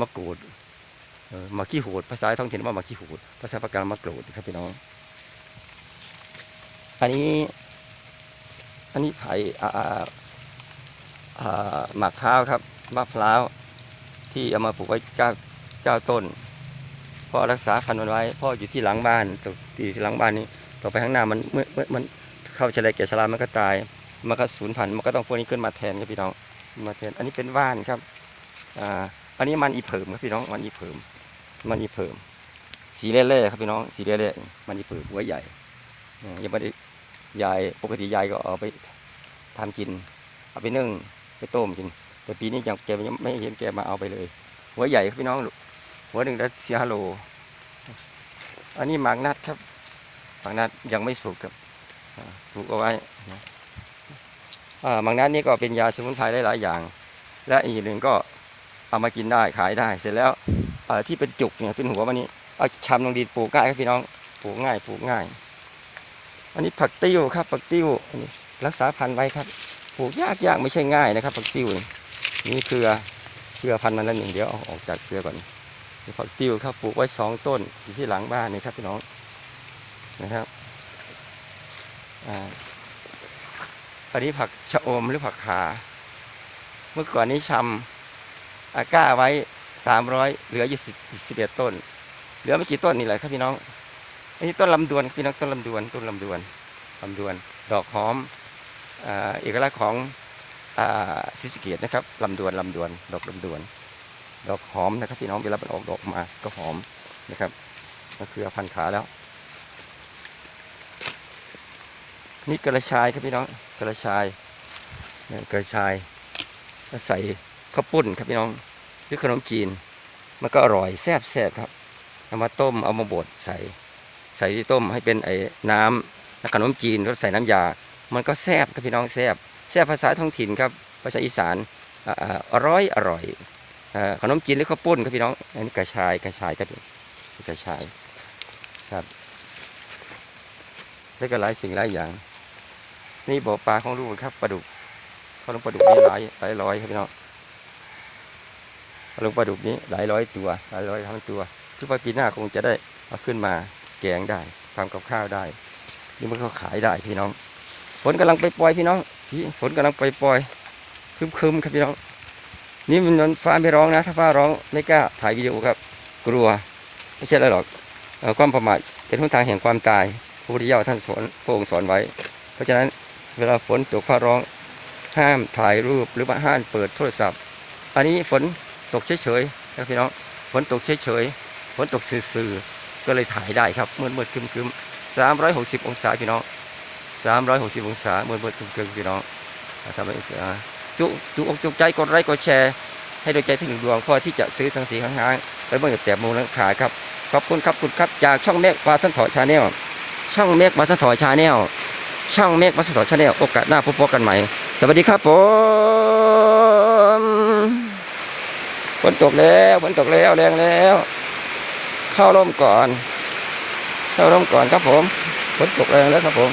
มะกรูดมะขี้หูด ภาษาท้องถิ่นว่ามะขี้หูด ภาษาปากกามะกรูดครับพี่น้อง อันนี้ อันนี้ไผ่หมากข้าวครับมะพร้าวที่เอามาปลูกไว้เก้าเก้าต้นพ่อรักษาพันธุ์มันไว้ พ่ออยู่ที่หลังบ้านตกอยู่ที่หลังบ้านนี้ต่อไปข้างหน้ามันเมื่อเมื่อมันเข้าเฉลยแก่ชรามันก็ตายมันก็สูญพันธุ์มันก็ต้องพวกนี้ขึ้นมาแทนครับพี่น้องมาแทน อันนี้เป็นว่านครับอ่า อันนี้มันอีเผิมครับพี่น้องมันอีเผิม มันอีเผิม สีเล่ๆครับพี่น้องสีเล่ๆมันอีเผิมหัวใหญ่ยังไม่ได้ยายปกติยายก็เอาไปทำกิน เอาไปนึ่งไปต้มกิน แต่ปีนี้ยังแกยังไม่เห็นแกมาเอาไปเลย หัวใหญ่ครับพี่น้องหัวหนึ่งได้เสียโล อันนี้หมากนัดครับหมากนัดยังไม่สุกครับปลูกเอาไว้หมากนัดนี่ก็เป็นยาสมุนไพรหลายๆอย่าง และอีกหนึ่งก็ เอามากินได้ขายได้ เสร็จแล้วที่เป็นจุกเนี่ยเป็นหัวมันนี้เอาชำลงดินปลูกง่ายครับพี่น้องปลูกง่ายปลูกง่าย อันนี้ผักติ้วครับผักติ้วอันนี้รักษาพันธุ์ไว้ครับปลูกยากยากไม่ใช่ง่ายนะครับ ผักติ้วนี่เครือเครือพันธุ์มันล้วหนึ่งเดี๋ยวเอาออกจากเครือก่อนผักติ้วครับปลูกไว้สองต้นอยู่ที่หลังบ้านนี่ครับพี่น้องนะครับอ่าอันนี้ผักชะอมหรือผักขา เมื่อก่อนนี้ชำ อาก้าไว้สามร้อยเหลืออยู่สิบเอ็ดต้น เหลือไม่กี่ต้นนี่แหละครับพี่น้องอันนี้ต้นลำดวนพี่น้องต้นลำดวนต้นลำดวนลำดวน ดอกหอมอ่าเอกลักษณ์ของอ่าซิสเกียตนะครับลำดวนลำดวน ดอกลำดวน ดอกหอมนะครับพี่น้องเวลามันออกดอกมาก็หอมนะครับก็คือพันขาแล้ว นี่กระชายครับพี่น้องกระชายนี่กระชายก็ใส่ ข้าวปุ้นครับพี่น้องหรือขนมจีน มันก็อร่อยแซ่บแซ่บครับเอามาต้มเอามาบดใส่ ใส่ที่ต้มให้เป็นไอ้น้ำแล้วขนมจีนแล้วใส่น้ำยา มันก็แซ่บครับพี่น้องแซ่บแซ่บภาษาท้องถิ่นครับภาษาอีสานอร่อยอร่อยขนมจีนหรือข้าวปุ้นครับพี่น้องอันนี้กระชายกระชายครับกระชายครับแล้วก็หลายสิ่งหลายอย่าง นี่บ่อปลาของลูกครับปลาดุกเขาลงปลาดุกนี่หลายหลายร้อยครับพี่น้อง ลงปลาดุกนี้หลายร้อยตัวหลายร้อยทั้งตัวคือว่าปีหน้าคงจะได้เอาขึ้นมาแกงได้ทำกับข้าวได้นี่มันก็ขายได้พี่น้องฝนกำลังไปปล่อยพี่น้องที่ฝนกำลังไปปล่อยคึมคึมครับพี่น้อง นี่มันฟ้าไม่ร้องนะ ถ้าฟ้าร้องไม่กล้าถ่ายวิดีโอครับ กลัวไม่ใช่อะไรหรอกอความประมาทเป็นหนทางแห่งความตายพระพุทธเจ้าท่านสอนพระองค์สอนไว้ เพราะฉะนั้นเวลาฝนตกฟ้าร้องห้ามถ่ายรูปหรือว่าห้ามเปิดโทรศัพท์ อันนี้ฝน ตกเฉยๆนะครับพี่น้องฝนตกเฉยๆฝนตกซื่อๆก็เลยถ่ายได้ครับมืดมืดๆคึมครึมสามร้อยหกสิบองศาพี่น้องสามร้อยหกสิบองศามืดมืดๆคึมคึมพี่น้องสามร้อยองศาจุจุอกจุกใจกดไลค์กดแชร์ให้ดวงใจที่หนึ่งดวงพอที่จะซื้อสังสีข้างๆไปเมื่อแต่มูลนังขายครับขอบคุณครับคุณครับจากช่องเมฆวาสันถอชาแนลช่องเมฆวาสันถอชาแนลช่องเมฆวาสันถอชาแนลโอกาสหน้าพบกันใหม่ สวัสดีครับผม ฝนตกแล้วฝนตกแล้วแรงแล้ว เข้าร่มก่อน เข้าร่มก่อนครับผมฝนตกแรงแล้วครับผม